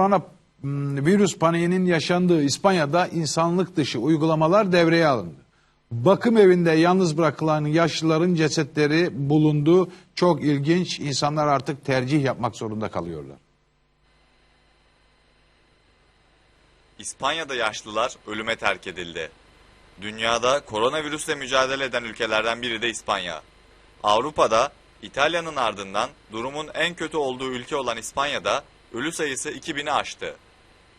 korona virüs paniğinin yaşandığı İspanya'da insanlık dışı uygulamalar devreye alındı. Bakım evinde yalnız bırakılan yaşlıların cesetleri bulundu. Çok ilginç. İnsanlar artık tercih yapmak zorunda kalıyorlar. İspanya'da yaşlılar ölüme terk edildi. Dünyada koronavirüsle mücadele eden ülkelerden biri de İspanya. Avrupa'da İtalya'nın ardından durumun en kötü olduğu ülke olan İspanya'da ölü sayısı 2000'i aştı.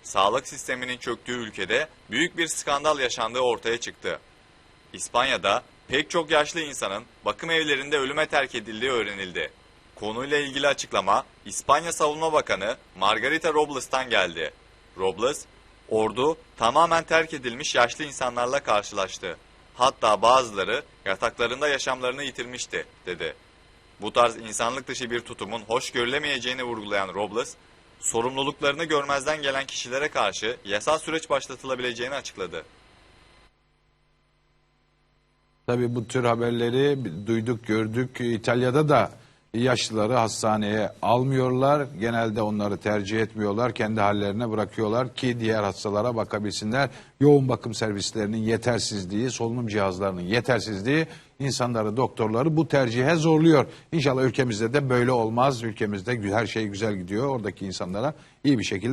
Sağlık sisteminin çöktüğü ülkede büyük bir skandal yaşandığı ortaya çıktı. İspanya'da pek çok yaşlı insanın bakım evlerinde ölüme terk edildiği öğrenildi. Konuyla ilgili açıklama İspanya Savunma Bakanı Margarita Robles'tan geldi. Robles, ordu tamamen terk edilmiş yaşlı insanlarla karşılaştı. Hatta bazıları yataklarında yaşamlarını yitirmişti, dedi. Bu tarz insanlık dışı bir tutumun hoş görülemeyeceğini vurgulayan Robles, sorumluluklarını görmezden gelen kişilere karşı yasal süreç başlatılabileceğini açıkladı. Tabii bu tür haberleri duyduk, gördük. İtalya'da da yaşlıları hastaneye almıyorlar. Genelde onları tercih etmiyorlar. Kendi hallerine bırakıyorlar ki diğer hastalara bakabilsinler. Yoğun bakım servislerinin yetersizliği, solunum cihazlarının yetersizliği insanları, doktorları bu tercihe zorluyor. İnşallah ülkemizde de böyle olmaz. Ülkemizde her şey güzel gidiyor. Oradaki insanlara iyi bir şekilde